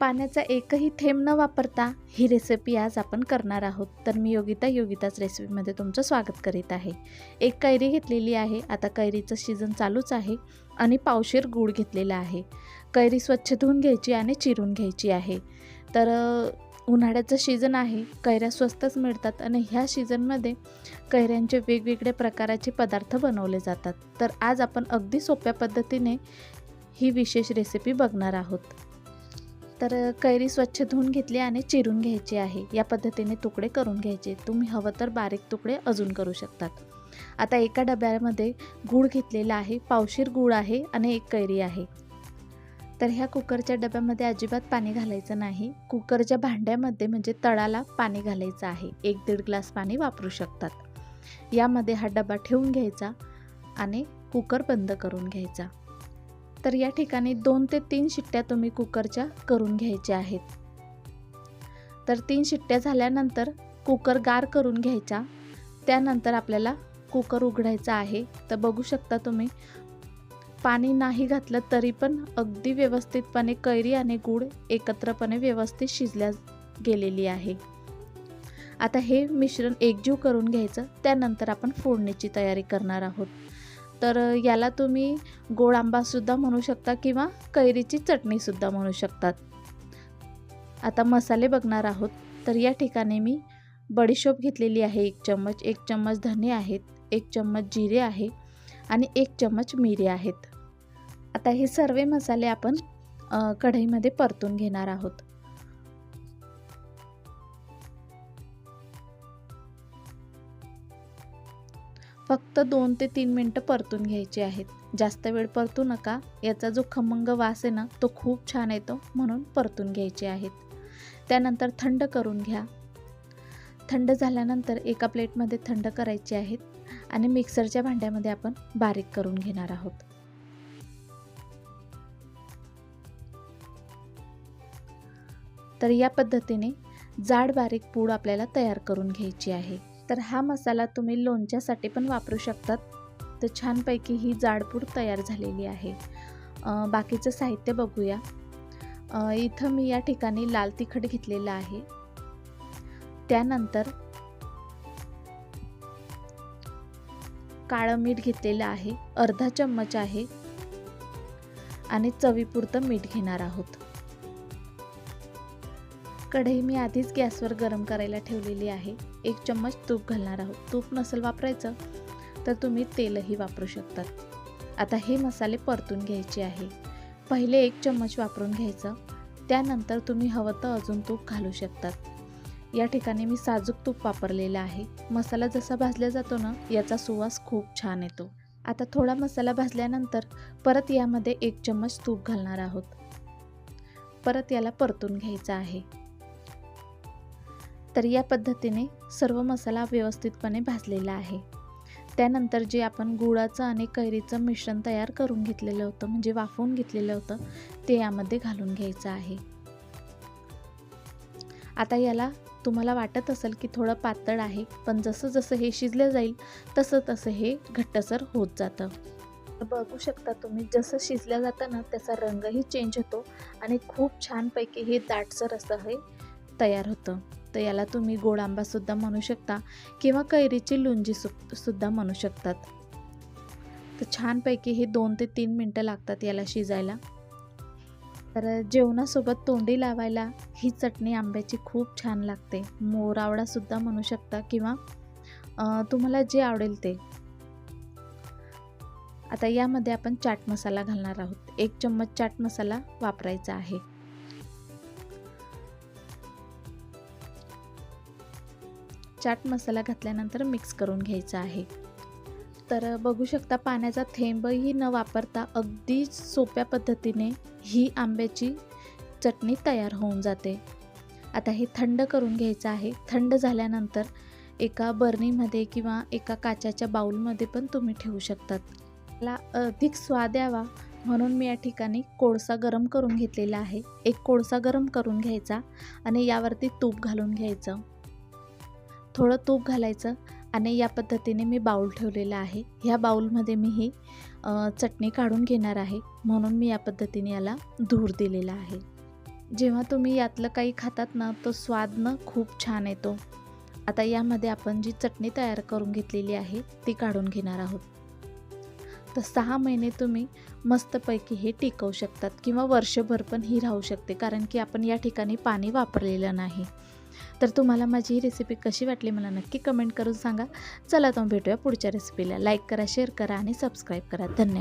पाण्याचा एकही थेंब न वापरता ही रेसिपी आज आपण करणार आहोत. तर मी योगिता योगिताच रेसिपीमध्ये तुमचं स्वागत करीत आहे. एक कैरी घेतलेली आहे. आता कैरीचं सीझन चालूच आहे आणि पावशेर गूळ घेतलेला आहे. कैरी स्वच्छ धुवून घ्यायची आणि चिरून घ्यायची आहे. तर उन्हाळ्याचं सीझन आहे. कैऱ्या स्वस्तच मिळतात आणि ह्या सीझनमध्ये कैऱ्यांचे वेगवेगळे प्रकाराचे पदार्थ बनवले जातात. तर आज आपण अगदी सोप्या पद्धतीने ही विशेष रेसिपी बघणार आहोत. तर कैरी स्वच्छ धुवून घेतली आणि चिरून घ्यायची आहे. या पद्धतीने तुकडे करून घ्यायचे. तुम्ही हवं तर बारीक तुकडे अजून करू शकतात. आता एका डब्यामध्ये गूळ घेतलेला आहे. पावशीर गूळ आहे आणि एक कैरी आहे. तर ह्या कुकरच्या डब्यामध्ये अजिबात पाणी घालायचं नाही. कुकरच्या भांड्यामध्ये म्हणजे तळाला पाणी घालायचं आहे. एक दीड ग्लास पाणी वापरू शकतात. यामध्ये हा डबा ठेवून घ्यायचा आणि कुकर बंद करून घ्यायचा. तर या ठिकाणी दोन ते तीन शिट्ट्या तुम्ही कुकरच्या करून घ्यायच्या आहेत. तर तीन शिट्ट्या झाल्यानंतर कुकर गार करून घ्यायचा. त्यानंतर आपल्याला कुकर उघडायचा आहे. तर बघू शकता तुम्ही पाणी नाही घातलं तरी पण अगदी व्यवस्थितपणे कैरी आणि गूळ एकत्रपणे व्यवस्थित शिजल्या गेलेली आहे. आता हे मिश्रण एकजीव करून घ्यायचं. त्यानंतर आपण फोडणीची तयारी करणार आहोत. तर याला तुम्ही गोड आंबासुद्धा म्हणू शकता किंवा कैरीची चटणीसुद्धा म्हणू शकतात. आता मसाले बघणार आहोत. तर या ठिकाणी मी बडीशोप घेतलेली आहे. एक चम्मच एक चम्मच धने आहेत एक चम्मच जिरे आहे आणि एक चम्मच मिरे आहेत. आता हे सर्व मसाले आपण कढईमध्ये परतून घेणार आहोत. फक्त दोन ते तीन मिनटं परतून घ्यायचे आहेत. जास्त वेळ परतू नका. याचा जो खमंग वास आहे ना तो खूप छान येतो म्हणून परतून घ्यायचे आहेत. त्यानंतर थंड करून घ्या. थंड झाल्यानंतर एका प्लेटमध्ये थंड करायचे आहेत आणि मिक्सरच्या भांड्यामध्ये आपण बारीक करून घेणार आहोत. तर या पद्धतीने जाड बारीक पूड आपल्याला तयार करून घ्यायची आहे. तर हा मसाला तुम्ही लोणच्यासाठी पण वापरू शकतात. तर छानपैकी ही जाडपूड तयार झालेली आहे. बाकीचं साहित्य बघूया. इथं मी या ठिकाणी लाल तिखट घेतलेलं आहे. त्यानंतर काळं मीठ घेतलेलं आहे. अर्धा चम्मच आहे. आणि चवीपुरतं मीठ घेणार आहोत. कढई मी आधीच गॅसवर गरम करायला ठेवलेली आहे. एक चम्मच तूप घालणार आहोत. तूप नसेल वापरायचं तर तुम्ही तेलही वापरू शकतात. आता हे मसाले परतून घ्यायचे आहे. पहिले एक चम्मच वापरून घ्यायचं. त्यानंतर तुम्ही हवं तर अजून तूप घालू शकतात. या ठिकाणी मी साजूक तूप वापरलेलं आहे. मसाला जसा भाजला जातो ना याचा सुवास खूप छान येतो. आता थोडा मसाला भाजल्यानंतर परत यामध्ये एक चम्मच तूप घालणार आहोत. परत याला परतून घ्यायचं आहे. तर या पद्धतीने सर्व मसाला व्यवस्थितपणे भाजलेला आहे. त्यानंतर जे आपण गुळाचं आणि कैरीचं मिश्रण तयार करून घेतलेलं होतं म्हणजे वाफवून घेतलेलं होतं ते यामध्ये घालून घ्यायचं आहे. आता याला तुम्हाला वाटत असेल की थोडं पातळ आहे पण जसं जसं हे शिजलं जाईल तसं तसं हे घट्टसर होत जातं. बघू शकता तुम्ही जसं शिजलं जातं ना त्याचा रंगही चेंज होतो आणि खूप छानपैकी हे दाटसर असं हे तयार होतं. तर याला तुम्ही गोड आंबासुद्धा म्हणू शकता किंवा कैरीची लुंजी सु सुद्धा म्हणू शकतात. तर छानपैकी हे दोन ते तीन मिनटं लागतात याला शिजायला. तर जेवणासोबत तोंडी लावायला ही चटणी आंब्याची खूप छान लागते. मोरावडासुद्धा म्हणू शकता किंवा तुम्हाला जे आवडेल ते. आता यामध्ये आपण चाट मसाला घालणार आहोत. एक चम्मच चाट मसाला वापरायचा आहे. चाट मसाला घातल्यानंतर मिक्स करून घ्यायचा आहे. तर बघू शकता पाण्याचा थेंबही न वापरता अगदी सोप्या पद्धतीने ही आंब्याची चटणी तयार होऊन जाते. आता हे थंड करून घ्यायचं आहे. थंड झाल्यानंतर एका बर्नीमध्ये किंवा एका काचाच्या बाऊलमध्ये पण तुम्ही ठेवू शकतात. मला अधिक स्वाद यावा म्हणून मी या ठिकाणी कोळसा गरम करून घेतलेला आहे. एक कोळसा गरम करून घ्यायचा आणि यावरती तूप घालून घ्यायचं. थोडं तूप घालायचं आणि या पद्धतीने मी बाऊल ठेवलेला आहे. ह्या बाऊलमध्ये मी ही चटणी काढून घेणार आहे. म्हणून मी या पद्धतीने याला धूर दिलेला आहे. जेव्हा तुम्ही यातलं काही खातात ना तो स्वाद ना खूप छान येतो. आता यामध्ये आपण जी चटणी तयार करून घेतलेली आहे ती काढून घेणार आहोत. तर सहा महिने तुम्ही मस्तपैकी हे टिकवू शकतात किंवा वर्षभर पण ही राहू शकते कारण की आपण या ठिकाणी पाणी वापरलेलं नाही. तर तुम्हाला माझी ही रेसिपी कशी वाटली मला नक्की कमेंट करून सांगा. चला तर भेटूया पुढच्या रेसिपीला लाईक करा शेअर करा आणि सबस्क्राईब करा. धन्यवाद.